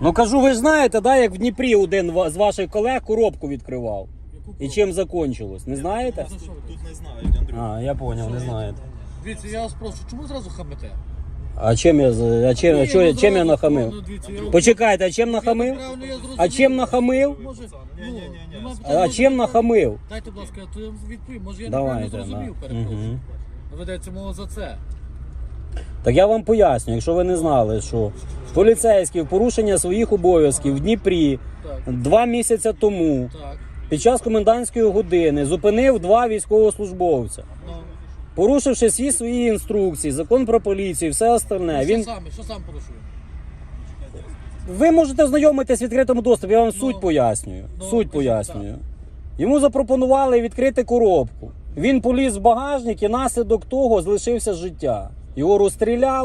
Ну кажу, ви ж знаєте, да, як в Дніпрі один з ваших колег коробку відкривав. І чим закончилось? Не знаєте? Тут не знають, Андрюх. А, я зрозумів, не знаєте. Дивіться, я вас прошу, чому зразу хамите? А чим я з- а чим, а чим, ну, чим я нахамив? Почекайте, а чим нахамив? А чим нахамив? А, а чим нахамив? Дайте, будь ласка, то я вам відповім. Може, я неправильно Давайте. зрозумів, Да. перепрошую. Ведеться мова за це. Так я вам поясню, якщо ви не знали, що поліцейський в порушення своїх обов'язків в Дніпрі Так, два місяці тому так. під час комендантської години зупинив два військовослужбовця. Ну, Порушивши всі свої інструкції, закон про поліцію, і все остальне. що Він саме, що сам порушує? ви можете ознайомитись в відкритому доступі. Я вам Ну, суть пояснюю. ну, суть пояснюю. Йому запропонували відкрити коробку. Він поліз в багажник і наслідок того залишився життя. Його розстріляли.